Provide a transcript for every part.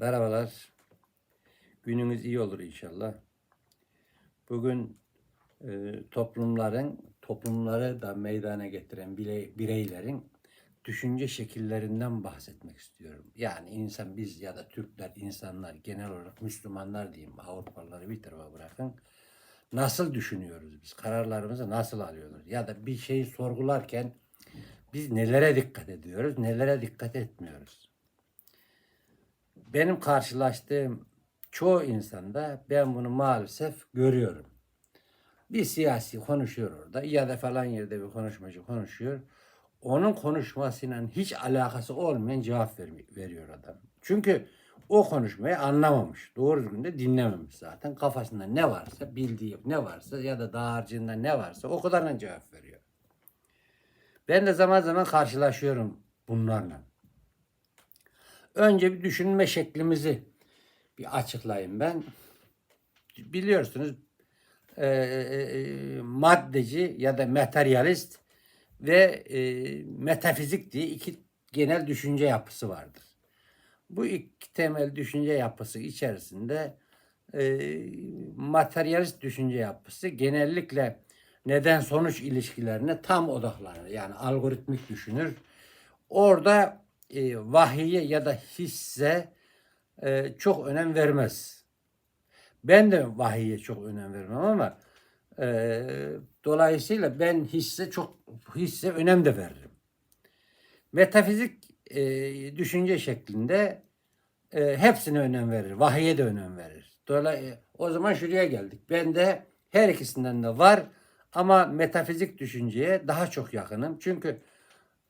Merhabalar. Gününüz iyi olur inşallah. Bugün e, toplumların, toplumları da meydana getiren birey- bireylerin düşünce şekillerinden bahsetmek istiyorum. Yani insan biz ya da Türkler, insanlar genel olarak Müslümanlar diyeyim, Avrupalıları bir tarafa bırakın. Nasıl düşünüyoruz biz? Kararlarımızı nasıl alıyoruz? Ya da bir şeyi sorgularken biz nelere dikkat ediyoruz, nelere dikkat etmiyoruz? Benim karşılaştığım çoğu insanda ben bunu maalesef görüyorum. Bir siyasi konuşuyor orada ya da falan yerde bir konuşmacı konuşuyor. Onun konuşmasıyla hiç alakası olmayan cevap veriyor adam. Çünkü o konuşmayı anlamamış. Doğru düzgün de dinlememiş zaten. Kafasında ne varsa, bildiği ne varsa ya da dağarcığında ne varsa o kadarına cevap veriyor. Ben de zaman zaman karşılaşıyorum bunlarla. Önce bir düşünme şeklimizi bir açıklayayım ben. Biliyorsunuz e, e, maddeci ya da materyalist ve e, metafizik diye iki genel düşünce yapısı vardır. Bu iki temel düşünce yapısı içerisinde e, materyalist düşünce yapısı genellikle neden sonuç ilişkilerine tam odaklanır. Yani algoritmik düşünür. Orada e, vahiye ya da hisse e, çok önem vermez. Ben de vahiye çok önem vermem ama e, dolayısıyla ben hisse çok hisse önem de veririm. Metafizik e, düşünce şeklinde e, hepsine önem verir. Vahiye de önem verir. Dolayısıyla o zaman şuraya geldik. Ben de her ikisinden de var ama metafizik düşünceye daha çok yakınım. Çünkü e,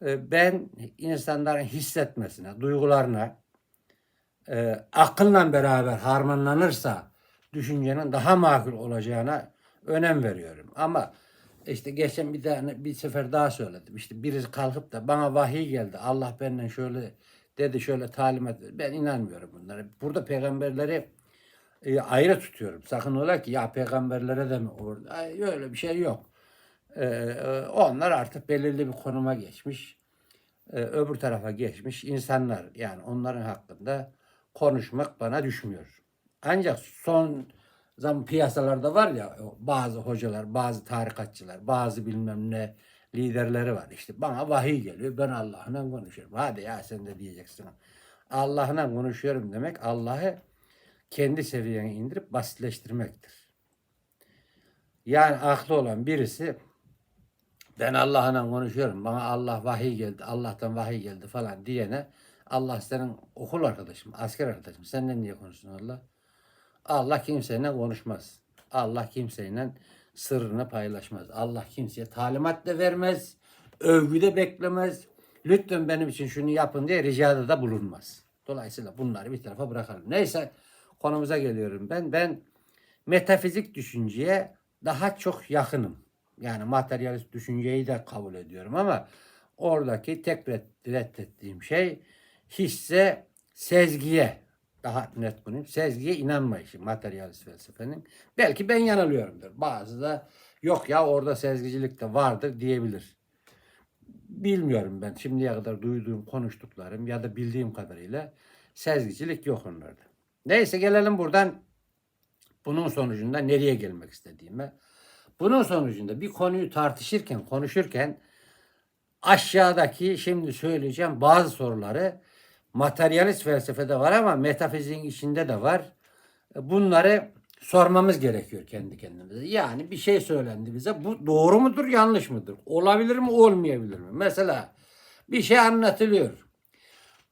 ben insanların hissetmesine, duygularına e, akılla beraber harmanlanırsa düşüncenin daha makul olacağına önem veriyorum. Ama işte geçen bir tane bir sefer daha söyledim. İşte birisi kalkıp da bana vahiy geldi. Allah benden şöyle dedi şöyle talimat verdi. Ben inanmıyorum bunlara. Burada peygamberleri e, ayrı tutuyorum. Sakın ola ki ya peygamberlere de mi orada? Öyle bir şey yok. Ee, e, onlar artık belirli bir konuma geçmiş. Ee, öbür tarafa geçmiş insanlar. Yani onların hakkında konuşmak bana düşmüyor. Ancak son zaman piyasalarda var ya bazı hocalar, bazı tarikatçılar, bazı bilmem ne liderleri var. İşte bana vahiy geliyor. Ben Allah'la konuşuyorum. Hadi ya sen de diyeceksin. Allah'la konuşuyorum demek Allah'ı kendi seviyene indirip basitleştirmektir. Yani aklı olan birisi ben Allah'la konuşuyorum. Bana Allah vahiy geldi. Allah'tan vahiy geldi falan diyene Allah senin okul arkadaşım, asker arkadaşım. Senden niye konuşsun Allah? Allah kimseyle konuşmaz. Allah kimseyle sırrını paylaşmaz. Allah kimseye talimat da vermez. Övgü de beklemez. Lütfen benim için şunu yapın diye ricada da bulunmaz. Dolayısıyla bunları bir tarafa bırakalım. Neyse konumuza geliyorum ben. Ben metafizik düşünceye daha çok yakınım. Yani materyalist düşünceyi de kabul ediyorum ama oradaki tek red- reddettiğim şey hisse sezgiye daha net konuyum. Sezgiye inanmayışı materyalist felsefenin. Belki ben yanılıyorumdur. Bazı da yok ya orada sezgicilik de vardır diyebilir. Bilmiyorum ben şimdiye kadar duyduğum, konuştuklarım ya da bildiğim kadarıyla sezgicilik yok onlarda. Neyse gelelim buradan bunun sonucunda nereye gelmek istediğime. Bunun sonucunda bir konuyu tartışırken, konuşurken aşağıdaki şimdi söyleyeceğim bazı soruları materyalist felsefede var ama metafiziğin içinde de var. Bunları sormamız gerekiyor kendi kendimize. Yani bir şey söylendi bize. Bu doğru mudur, yanlış mıdır? Olabilir mi, olmayabilir mi? Mesela bir şey anlatılıyor.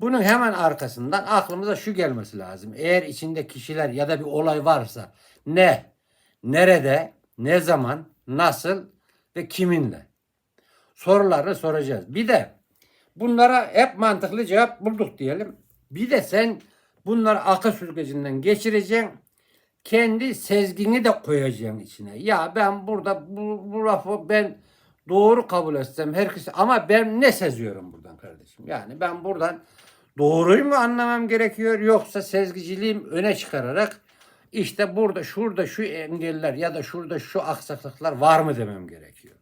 Bunun hemen arkasından aklımıza şu gelmesi lazım. Eğer içinde kişiler ya da bir olay varsa ne, nerede, ne zaman, nasıl ve kiminle? Soruları soracağız. Bir de bunlara hep mantıklı cevap bulduk diyelim. Bir de sen bunları akıl süzgecinden geçireceksin. Kendi sezgini de koyacaksın içine. Ya ben burada bu, bu lafı ben doğru kabul etsem herkes ama ben ne seziyorum buradan kardeşim? Yani ben buradan doğruyu mu anlamam gerekiyor yoksa sezgiciliğim öne çıkararak işte burada şurada şu engeller ya da şurada şu aksaklıklar var mı demem gerekiyor.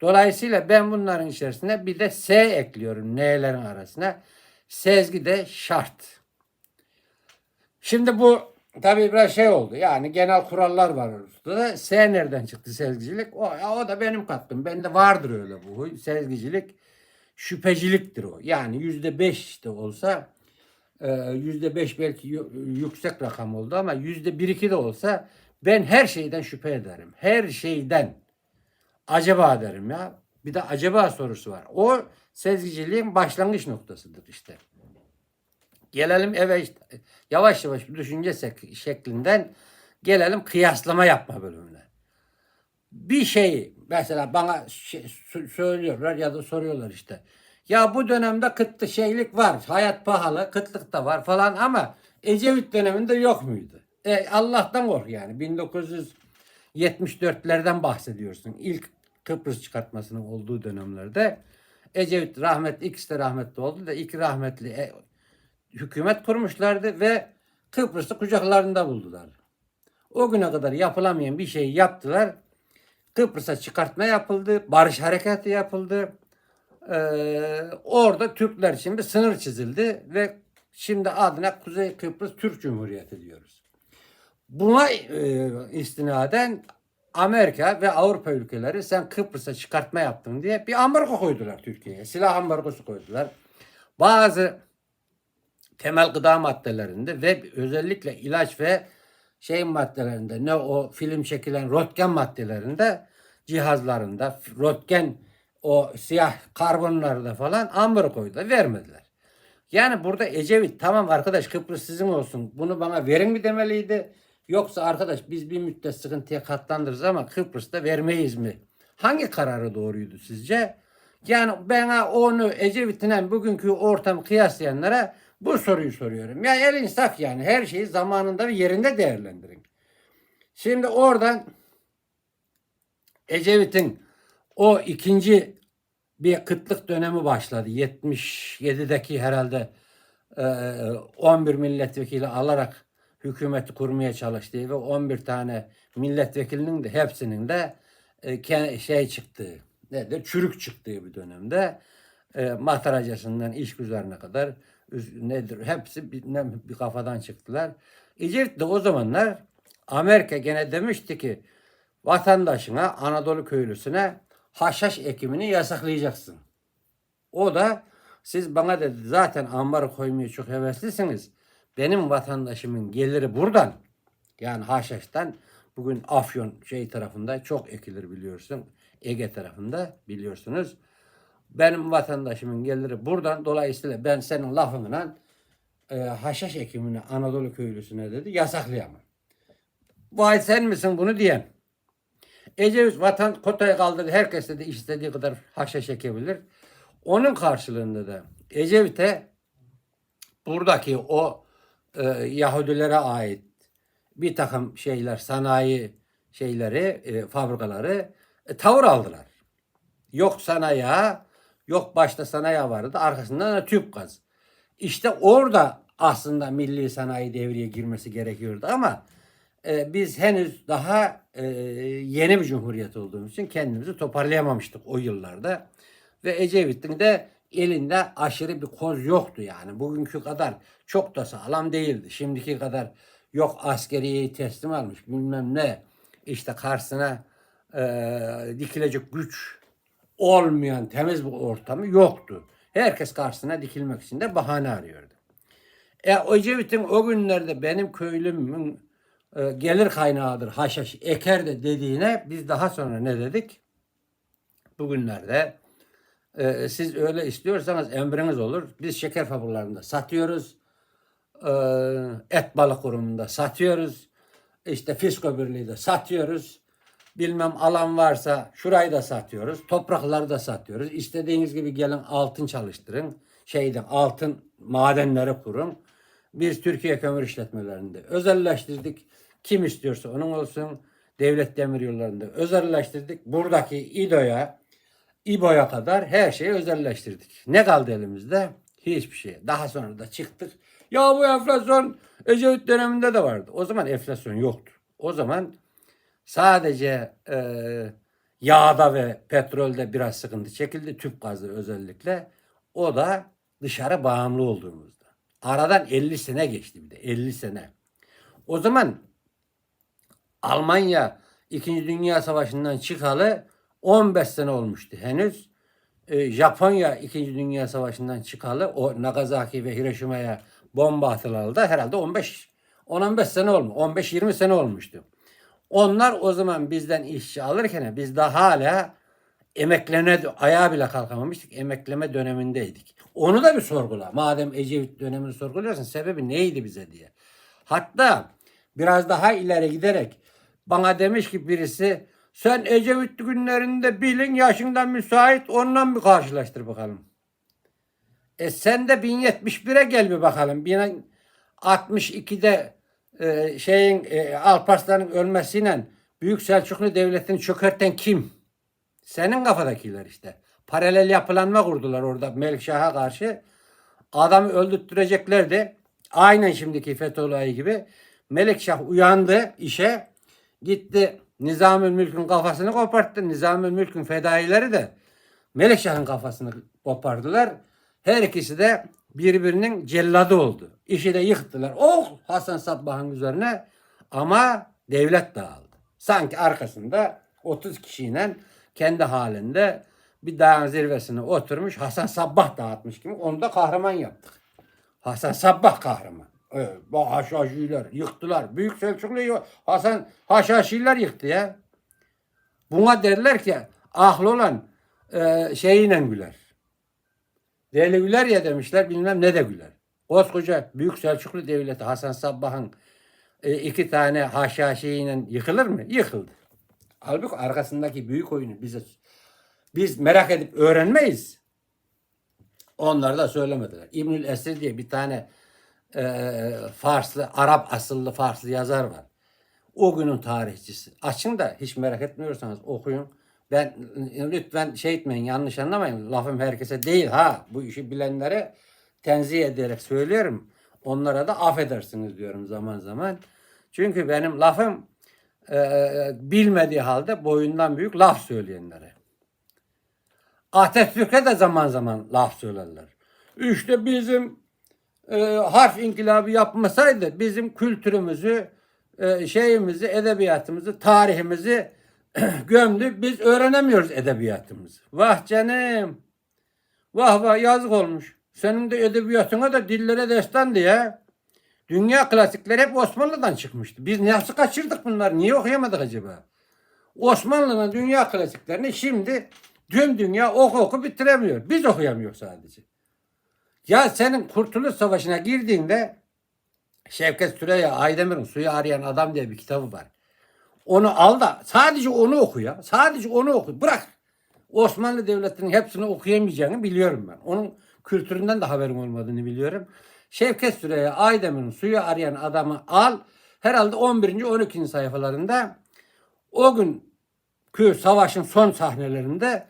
Dolayısıyla ben bunların içerisine bir de S ekliyorum N'lerin arasına. Sezgi de şart. Şimdi bu tabii biraz şey oldu. Yani genel kurallar var ortada. S nereden çıktı sezgicilik? O, ya o da benim katkım. Bende vardır öyle bu. Sezgicilik şüpheciliktir o. Yani yüzde beş de olsa yüzde beş belki yüksek rakam oldu ama yüzde bir iki de olsa ben her şeyden şüphe ederim. Her şeyden. Acaba derim ya. Bir de acaba sorusu var. O sezgiciliğin başlangıç noktasıdır işte. Gelelim eve işte, yavaş yavaş bir düşünce şeklinden gelelim kıyaslama yapma bölümüne. Bir şey mesela bana şey, sö- söylüyorlar ya da soruyorlar işte. Ya bu dönemde kıtlı şeylik var. Hayat pahalı, kıtlık da var falan ama Ecevit döneminde yok muydu? E, Allah'tan kork yani. 1974'lerden bahsediyorsun. İlk Kıbrıs çıkartmasının olduğu dönemlerde Ecevit rahmetli, ikisi de rahmetli oldu da iki rahmetli e, hükümet kurmuşlardı ve Kıbrıs'ı kucaklarında buldular. O güne kadar yapılamayan bir şeyi yaptılar. Kıbrıs'a çıkartma yapıldı, barış hareketi yapıldı. Ee, orada Türkler bir sınır çizildi ve şimdi adına Kuzey Kıbrıs Türk Cumhuriyeti diyoruz. Buna e, istinaden Amerika ve Avrupa ülkeleri sen Kıbrıs'a çıkartma yaptın diye bir ambargo koydular Türkiye'ye. Silah ambargosu koydular. Bazı temel gıda maddelerinde ve özellikle ilaç ve şey maddelerinde ne o film çekilen röntgen maddelerinde cihazlarında röntgen o siyah karbonlarda falan ambar koydular vermediler. Yani burada Ecevit tamam arkadaş Kıbrıs sizin olsun bunu bana verin mi demeliydi. Yoksa arkadaş biz bir müddet sıkıntıya katlandırırız ama Kıbrıs'ta vermeyiz mi? Hangi kararı doğruydu sizce? Yani bana onu Ecevit'le bugünkü ortamı kıyaslayanlara bu soruyu soruyorum. Ya el insaf yani her şeyi zamanında ve yerinde değerlendirin. Şimdi oradan Ecevit'in o ikinci bir kıtlık dönemi başladı. 77'deki herhalde e, 11 milletvekili alarak hükümeti kurmaya çalıştığı ve 11 tane milletvekilinin de hepsinin de e, şey çıktığı, nedir? Çürük çıktığı bir dönemde e, mataracasından iş güzerine kadar nedir? Hepsi bir, bir kafadan çıktılar. Ecevit de o zamanlar Amerika gene demişti ki vatandaşına, Anadolu köylüsüne haşhaş ekimini yasaklayacaksın. O da siz bana dedi zaten ambar koymaya çok heveslisiniz. Benim vatandaşımın geliri buradan. Yani haşhaştan bugün Afyon şey tarafında çok ekilir biliyorsun. Ege tarafında biliyorsunuz. Benim vatandaşımın geliri buradan. Dolayısıyla ben senin lafınla e, haşhaş ekimini Anadolu köylüsüne dedi yasaklayamam. Vay sen misin bunu diyen? Ecevit vatan kotayı kaldırdı. Herkes dedi istediği kadar haşhaş ekebilir. Onun karşılığında da Ecevit'e buradaki o e, Yahudilere ait bir takım şeyler, sanayi şeyleri, e, fabrikaları e, tavır aldılar. Yok sanayi, yok başta sanayi vardı, arkasından da tüp gaz. İşte orada aslında milli sanayi devreye girmesi gerekiyordu ama e, biz henüz daha e, yeni bir cumhuriyet olduğumuz için kendimizi toparlayamamıştık o yıllarda. Ve Ecevit'in de elinde aşırı bir koz yoktu yani. Bugünkü kadar çok da sağlam değildi. Şimdiki kadar yok askeriyeyi teslim almış bilmem ne. İşte karşısına e, dikilecek güç olmayan temiz bir ortamı yoktu. Herkes karşısına dikilmek için de bahane arıyordu. E, Ecevit'in o günlerde benim köylümün e, gelir kaynağıdır haşhaş eker de dediğine biz daha sonra ne dedik? Bugünlerde e, siz öyle istiyorsanız emriniz olur. Biz şeker fabrikalarında satıyoruz. E, et balık kurumunda satıyoruz. İşte fisko birliği de satıyoruz. Bilmem alan varsa şurayı da satıyoruz. Toprakları da satıyoruz. İstediğiniz gibi gelin altın çalıştırın. Şeyden altın madenleri kurun. Biz Türkiye Kömür İşletmelerinde özelleştirdik. Kim istiyorsa onun olsun. Devlet Demiryolları'nda özelleştirdik. Buradaki İDO'ya, İBO'ya kadar her şeyi özelleştirdik. Ne kaldı elimizde? Hiçbir şey. Daha sonra da çıktık. Ya bu enflasyon Ecevit döneminde de vardı. O zaman enflasyon yoktu. O zaman sadece e, yağda ve petrolde biraz sıkıntı çekildi. Tüp gazı özellikle. O da dışarı bağımlı olduğumuzda. Aradan 50 sene geçti bir de. 50 sene. O zaman Almanya 2. Dünya Savaşı'ndan çıkalı 15 sene olmuştu henüz. Ee, Japonya 2. Dünya Savaşı'ndan çıkalı o Nagasaki ve Hiroşima'ya bomba atılalı da herhalde 15 10-15 sene olmuş. 15-20 sene olmuştu. Onlar o zaman bizden işçi alırken biz daha hala emekleme ayağa bile kalkamamıştık. Emekleme dönemindeydik. Onu da bir sorgula. Madem Ecevit dönemini sorguluyorsun sebebi neydi bize diye. Hatta biraz daha ileri giderek bana demiş ki birisi sen Ecevit günlerinde bilin yaşından müsait onunla bir karşılaştır bakalım. E sen de 1071'e gel bir bakalım. 1062'de e, şeyin e, Alparslan'ın ölmesiyle Büyük Selçuklu Devleti'ni çökerten kim? Senin kafadakiler işte. Paralel yapılanma kurdular orada Melikşah'a karşı. Adamı öldürttüreceklerdi. Aynen şimdiki FETÖ olayı gibi. Melikşah uyandı işe. Gitti Nizamül Mülk'ün kafasını koparttı. Nizamül Mülk'ün fedaileri de Melikşah'ın kafasını kopardılar. Her ikisi de birbirinin celladı oldu. İşi de yıktılar. Oh Hasan Sabbah'ın üzerine ama devlet dağıldı. Sanki arkasında 30 kişiyle kendi halinde bir dağın zirvesine oturmuş Hasan Sabbah dağıtmış gibi onu da kahraman yaptık. Hasan Sabbah kahraman. Evet, Haşhaşiler yıktılar. Büyük Selçuklu'yu Hasan Haşhaşiler yıktı ya. Buna derler ki aklı olan e, şeyiyle güler. Deli güler ya demişler bilmem ne de güler. Koskoca Büyük Selçuklu Devleti Hasan Sabbah'ın e, iki tane haşhaşiyle yıkılır mı? Yıkıldı. Halbuki arkasındaki büyük oyunu bize biz merak edip öğrenmeyiz. Onlar da söylemediler. İbnül Esir diye bir tane e, Farslı, Arap asıllı Farslı yazar var. O günün tarihçisi. Açın da hiç merak etmiyorsanız okuyun. Ben lütfen şey etmeyin yanlış anlamayın. Lafım herkese değil ha. Bu işi bilenlere tenzih ederek söylüyorum. Onlara da affedersiniz diyorum zaman zaman. Çünkü benim lafım e, bilmediği halde boyundan büyük laf söyleyenlere. Atatürk'e de zaman zaman laf söylerler. İşte bizim e, harf inkılabı yapmasaydı bizim kültürümüzü, e, şeyimizi, edebiyatımızı, tarihimizi gömdü. Biz öğrenemiyoruz edebiyatımızı. Vah canım. Vah vah yazık olmuş. Senin de edebiyatına da dillere destan diye. Dünya klasikleri hep Osmanlı'dan çıkmıştı. Biz nasıl kaçırdık bunları? Niye okuyamadık acaba? Osmanlı'nın dünya klasiklerini şimdi tüm dünya oku oku bitiremiyor. Biz okuyamıyoruz sadece. Ya senin Kurtuluş Savaşı'na girdiğinde Şevket Süreyya Aydemir'in Suyu Arayan Adam diye bir kitabı var. Onu al da sadece onu oku ya. Sadece onu oku. Bırak. Osmanlı Devleti'nin hepsini okuyamayacağını biliyorum ben. Onun kültüründen de haberim olmadığını biliyorum. Şevket Süreyya Aydemir'in Suyu Arayan Adamı al. Herhalde 11. 12. sayfalarında o gün Kür savaşın son sahnelerinde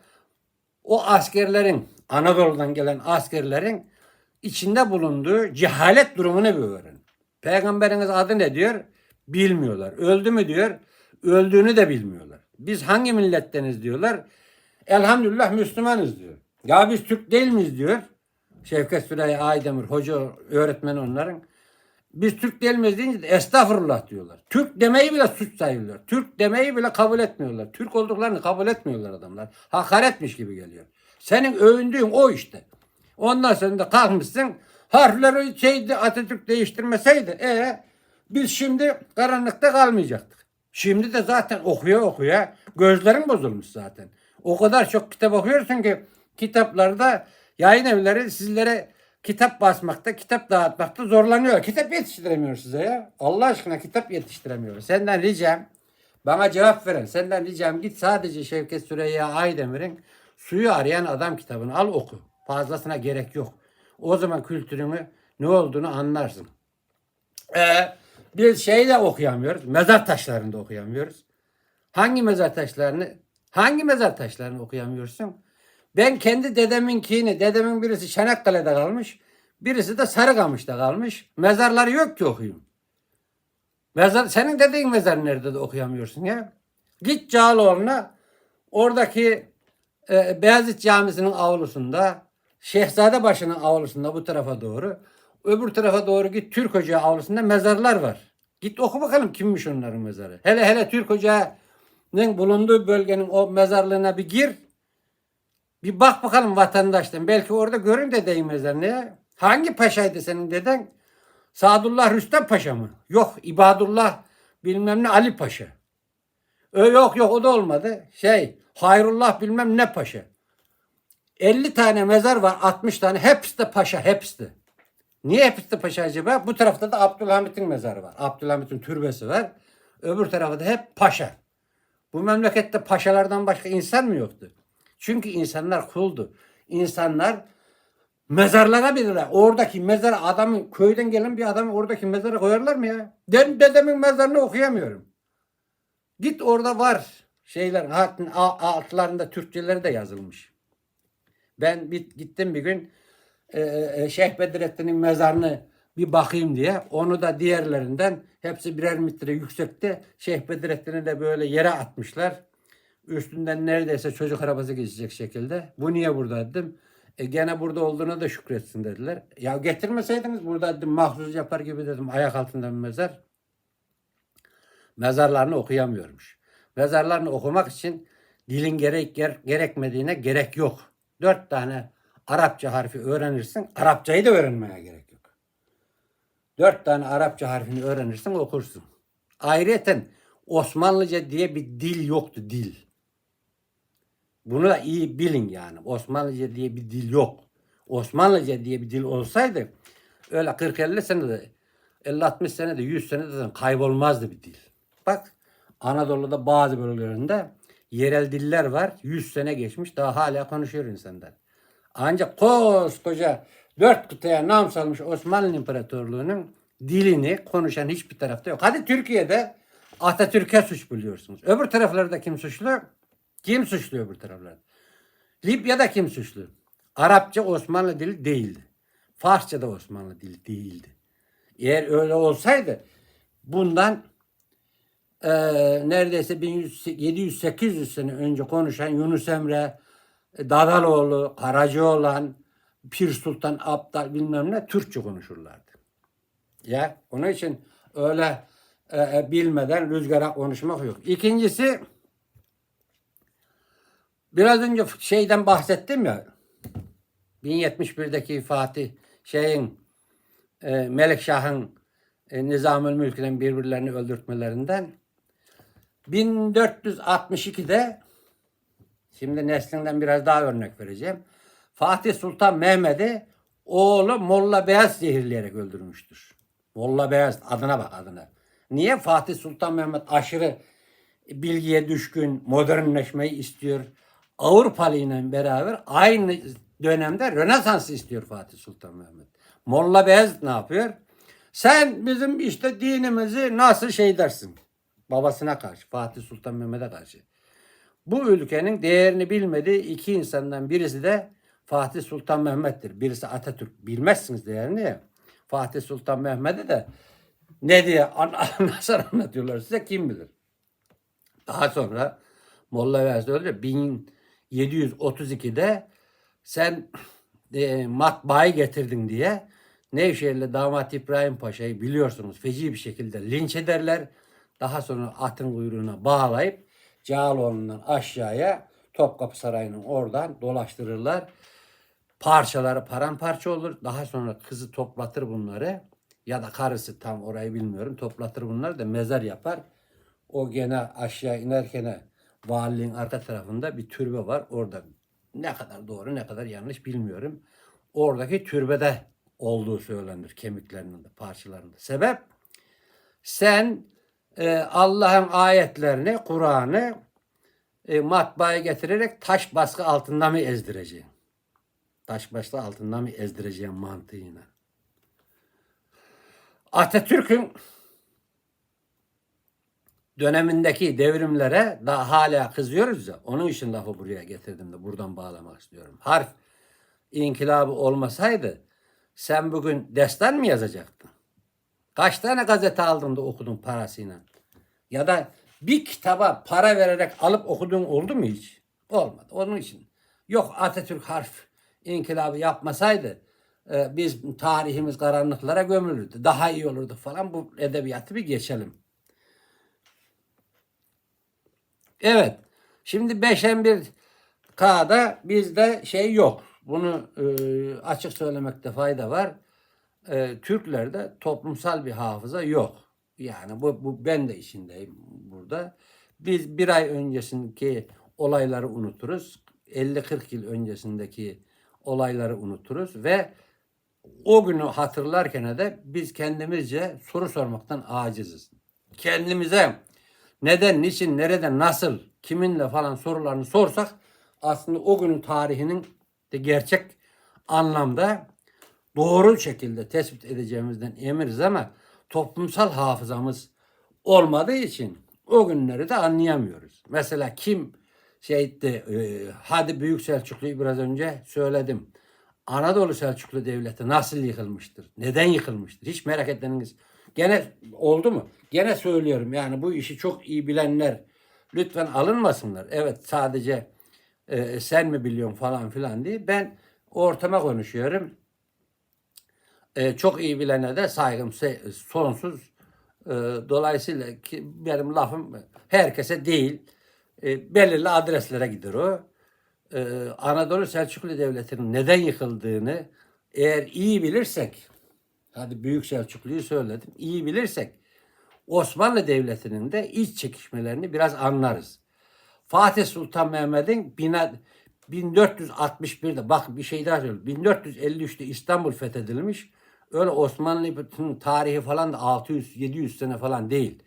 o askerlerin Anadolu'dan gelen askerlerin içinde bulunduğu cehalet durumunu bir öğren. Peygamberiniz adı ne diyor? Bilmiyorlar. Öldü mü diyor? Öldüğünü de bilmiyorlar. Biz hangi milletteniz diyorlar. Elhamdülillah Müslümanız diyor. Ya biz Türk değil miyiz diyor. Şevket Süreyya Aydemir hoca öğretmen onların. Biz Türk değil miyiz deyince de estağfurullah diyorlar. Türk demeyi bile suç sayıyorlar. Türk demeyi bile kabul etmiyorlar. Türk olduklarını kabul etmiyorlar adamlar. Hakaretmiş gibi geliyor. Senin övündüğün o işte. Ondan sonra da kalkmışsın harfleri şeydi Atatürk değiştirmeseydi e biz şimdi karanlıkta kalmayacaktık. Şimdi de zaten okuya okuya gözlerin bozulmuş zaten. O kadar çok kitap okuyorsun ki kitaplarda yayın evleri sizlere kitap basmakta, kitap dağıtmakta zorlanıyor. Kitap yetiştiremiyor size ya. Allah aşkına kitap yetiştiremiyor. Senden ricam bana cevap veren. Senden ricam git sadece Şevket Süreyya Aydemir'in Suyu Arayan Adam kitabını al oku. Fazlasına gerek yok. O zaman kültürünü ne olduğunu anlarsın. Ee, biz şey de okuyamıyoruz. Mezar taşlarını da okuyamıyoruz. Hangi mezar taşlarını hangi mezar taşlarını okuyamıyorsun? Ben kendi dedeminkini, dedemin birisi Çanakkale'de kalmış, birisi de Sarıkamış'ta kalmış. Mezarları yok ki okuyayım. Mezar, senin dediğin mezar nerede de okuyamıyorsun ya. Git Cağaloğlu'na, oradaki e, Beyazıt Camisi'nin avlusunda, Şehzadebaşı'nın avlusunda bu tarafa doğru, öbür tarafa doğru git Türk Ocağı avlusunda mezarlar var. Git oku bakalım kimmiş onların mezarı. Hele hele Türk Ocağı'nın bulunduğu bölgenin o mezarlığına bir gir. Bir bak bakalım vatandaştan. Belki orada görün dedeyin mezarını. Hangi paşaydı senin deden? Sadullah Rüstem Paşa mı? Yok İbadullah bilmem ne Ali Paşa. Ö, yok yok o da olmadı. Şey Hayrullah bilmem ne paşa. 50 tane mezar var 60 tane. Hepsi de paşa hepsi de. Niye hepsi de paşa acaba? Bu tarafta da Abdülhamit'in mezarı var. Abdülhamit'in türbesi var. Öbür tarafta da hep paşa. Bu memlekette paşalardan başka insan mı yoktu? Çünkü insanlar kuldu. İnsanlar mezarlara bilirler. Oradaki mezar adamın köyden gelen bir adamı oradaki mezara koyarlar mı ya? Ben dedemin mezarını okuyamıyorum. Git orada var şeyler altlarında Türkçeleri de yazılmış. Ben bir, gittim bir gün e, e, Şeyh Bedrettin'in mezarını bir bakayım diye. Onu da diğerlerinden hepsi birer metre yüksekte. Şeyh Bedrettin'i de böyle yere atmışlar. Üstünden neredeyse çocuk arabası geçecek şekilde. Bu niye burada dedim. E gene burada olduğuna da şükretsin dediler. Ya getirmeseydiniz burada dedim mahsus yapar gibi dedim ayak altında bir mezar. Mezarlarını okuyamıyormuş. Mezarlarını okumak için dilin gerek ger- gerekmediğine gerek yok. Dört tane Arapça harfi öğrenirsin. Arapçayı da öğrenmeye gerek yok. Dört tane Arapça harfini öğrenirsin okursun. Ayrıyeten Osmanlıca diye bir dil yoktu dil. Bunu da iyi bilin yani. Osmanlıca diye bir dil yok. Osmanlıca diye bir dil olsaydı öyle 40-50 senede 50-60 senede 100 senede kaybolmazdı bir dil. Bak Anadolu'da bazı bölgelerinde yerel diller var. 100 sene geçmiş daha hala konuşuyor insanlar. Ancak koskoca dört kıtaya nam salmış Osmanlı İmparatorluğu'nun dilini konuşan hiçbir tarafta yok. Hadi Türkiye'de Atatürk'e suç buluyorsunuz. Öbür taraflarda kim suçlu? Kim suçlu öbür taraflarda? Libya'da kim suçlu? Arapça Osmanlı dili değildi. Farsça da Osmanlı dili değildi. Eğer öyle olsaydı bundan eee neredeyse 700-800 sene önce konuşan Yunus Emre, Dadaloğlu, Karacaoğlan, Pir Sultan Abdal bilmem ne Türkçe konuşurlardı. Ya onun için öyle e, bilmeden rüzgara konuşmak yok. İkincisi biraz önce şeyden bahsettim ya 1071'deki Fatih şeyin e, Melikşah'ın e, Nizamül Mülk'le birbirlerini öldürtmelerinden 1462'de şimdi neslinden biraz daha örnek vereceğim. Fatih Sultan Mehmet'i oğlu Molla Beyaz zehirleyerek öldürmüştür. Molla Beyaz adına bak adına. Niye Fatih Sultan Mehmet aşırı bilgiye düşkün, modernleşmeyi istiyor. Avrupalı ile beraber aynı dönemde Rönesans istiyor Fatih Sultan Mehmet. Molla Beyaz ne yapıyor? Sen bizim işte dinimizi nasıl şey dersin? Babasına karşı, Fatih Sultan Mehmet'e karşı. Bu ülkenin değerini bilmediği iki insandan birisi de Fatih Sultan Mehmet'tir. Birisi Atatürk. Bilmezsiniz değerini ya. Fatih Sultan Mehmet'i de ne diye an- nasıl anlatıyorlar size kim bilir. Daha sonra Molla Beyazıt öldü. 1732'de sen e, matbaayı getirdin diye Nevşehirli damat İbrahim Paşa'yı biliyorsunuz feci bir şekilde linç ederler. Daha sonra atın kuyruğuna bağlayıp Cağaloğlu'ndan aşağıya Topkapı Sarayı'nın oradan dolaştırırlar. Parçaları paramparça olur. Daha sonra kızı toplatır bunları. Ya da karısı tam orayı bilmiyorum. Toplatır bunları da mezar yapar. O gene aşağı inerken valiliğin arka tarafında bir türbe var. Orada ne kadar doğru ne kadar yanlış bilmiyorum. Oradaki türbede olduğu söylenir kemiklerinin de parçalarında. Sebep sen e, Allah'ın ayetlerini, Kur'an'ı e, matbaaya getirerek taş baskı altında mı ezdireceksin? Taş baskı altında mı ezdireceğim mantığıyla. Atatürk'ün dönemindeki devrimlere daha hala kızıyoruz ya. Onun için lafı buraya getirdim de buradan bağlamak istiyorum. Harf inkılabı olmasaydı sen bugün destan mı yazacaktın? Kaç tane gazete aldın da okudun parasıyla? Ya da bir kitaba para vererek alıp okudun oldu mu hiç? Olmadı. Onun için yok Atatürk harf inkılabı yapmasaydı e, biz tarihimiz karanlıklara gömülürdü. Daha iyi olurdu falan. Bu edebiyatı bir geçelim. Evet. Şimdi 5'en 1K'da bizde şey yok. Bunu e, açık söylemekte fayda var. E, Türklerde toplumsal bir hafıza yok. Yani bu, bu ben de içindeyim burada. Biz bir ay öncesindeki olayları unuturuz. 50-40 yıl öncesindeki olayları unuturuz ve o günü hatırlarken de biz kendimizce soru sormaktan aciziz. Kendimize neden, niçin, nereden, nasıl, kiminle falan sorularını sorsak aslında o günün tarihinin de gerçek anlamda doğru şekilde tespit edeceğimizden emiriz ama toplumsal hafızamız olmadığı için o günleri de anlayamıyoruz. Mesela kim şeydi, e, hadi Büyük Selçuklu'yu biraz önce söyledim. Anadolu Selçuklu Devleti nasıl yıkılmıştır? Neden yıkılmıştır? Hiç merak etmeniz. Gene oldu mu? Gene söylüyorum yani bu işi çok iyi bilenler lütfen alınmasınlar. Evet sadece e, sen mi biliyorsun falan filan diye. Ben ortama konuşuyorum. E, çok iyi bilene de saygım sonsuz. E, dolayısıyla ki benim lafım herkese değil. E, belirli adreslere gider o. E, Anadolu Selçuklu Devleti'nin neden yıkıldığını eğer iyi bilirsek, hadi Büyük Selçuklu'yu söyledim, iyi bilirsek Osmanlı Devleti'nin de iç çekişmelerini biraz anlarız. Fatih Sultan Mehmet'in bina- 1461'de bak bir şey daha söyleyeyim. 1453'te İstanbul fethedilmiş. Öyle Osmanlı'nın tarihi falan da 600-700 sene falan değil.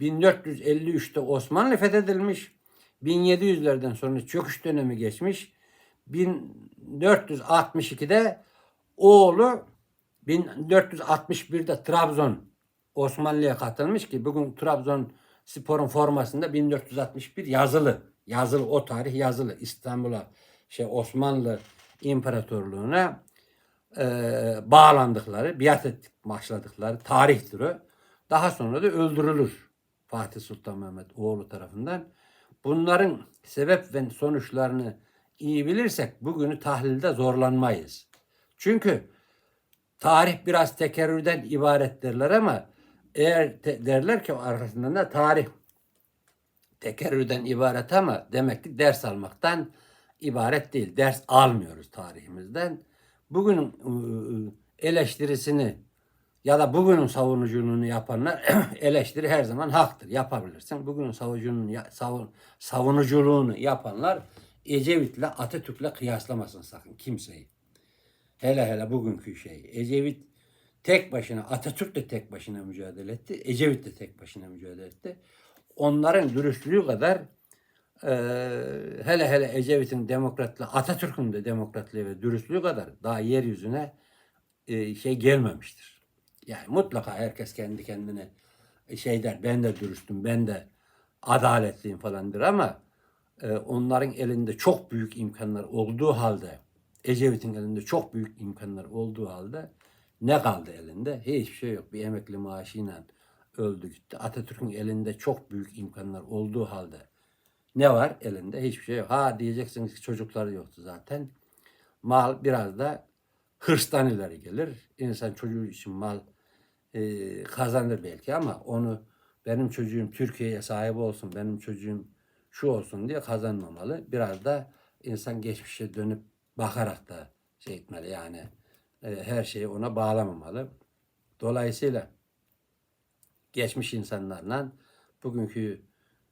1453'te Osmanlı fethedilmiş. 1700'lerden sonra çöküş dönemi geçmiş. 1462'de oğlu 1461'de Trabzon Osmanlı'ya katılmış ki bugün Trabzon sporun formasında 1461 yazılı. Yazılı o tarih yazılı. İstanbul'a şey Osmanlı İmparatorluğu'na e, bağlandıkları, biat ettik başladıkları tarihtir o. Daha sonra da öldürülür Fatih Sultan Mehmet oğlu tarafından. Bunların sebep ve sonuçlarını iyi bilirsek bugünü tahlilde zorlanmayız. Çünkü tarih biraz tekerrürden ibaret derler ama eğer te- derler ki arkasından da tarih tekerrürden ibaret ama demek ki ders almaktan ibaret değil. Ders almıyoruz tarihimizden. Bugünün ıı, eleştirisini ya da bugünün savunuculuğunu yapanlar eleştiri her zaman haktır. Yapabilirsin. Bugünün savunuculuğunu, savun, savunuculuğunu yapanlar Ecevit'le Atatürk'le kıyaslamasın sakın kimseyi. Hele hele bugünkü şey. Ecevit tek başına, Atatürk de tek başına mücadele etti. Ecevit de tek başına mücadele etti. Onların dürüstlüğü kadar eee, hele hele Ecevit'in demokratlığı, Atatürk'ün de demokratlığı ve dürüstlüğü kadar daha yeryüzüne eee, şey gelmemiştir. Yani mutlaka herkes kendi kendine şey der, ben de dürüstüm, ben de adaletliyim falandır ama e, onların elinde çok büyük imkanlar olduğu halde, Ecevit'in elinde çok büyük imkanlar olduğu halde ne kaldı elinde? Hiçbir şey yok. Bir emekli maaşıyla öldü gitti. Atatürk'ün elinde çok büyük imkanlar olduğu halde ne var elinde? Hiçbir şey yok. Ha diyeceksiniz ki çocukları yoktu zaten. Mal biraz da hırstan ileri gelir. İnsan çocuğu için mal e, kazanır belki ama onu benim çocuğum Türkiye'ye sahip olsun, benim çocuğum şu olsun diye kazanmamalı. Biraz da insan geçmişe dönüp bakarak da şey etmeli yani e, her şeyi ona bağlamamalı. Dolayısıyla geçmiş insanlarla bugünkü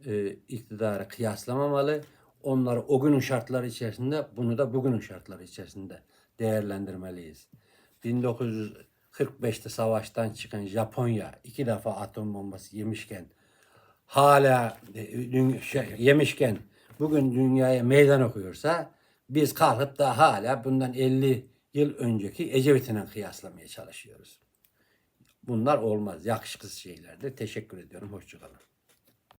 e, iktidarı kıyaslamamalı. Onları o günün şartları içerisinde, bunu da bugünün şartları içerisinde değerlendirmeliyiz. 1945'te savaştan çıkan Japonya iki defa atom bombası yemişken hala e, şey, yemişken bugün dünyaya meydan okuyorsa biz kalkıp da hala bundan 50 yıl önceki Ecevit'ine kıyaslamaya çalışıyoruz. Bunlar olmaz. Yakışıksız şeylerdir. Teşekkür ediyorum. Hoşçakalın.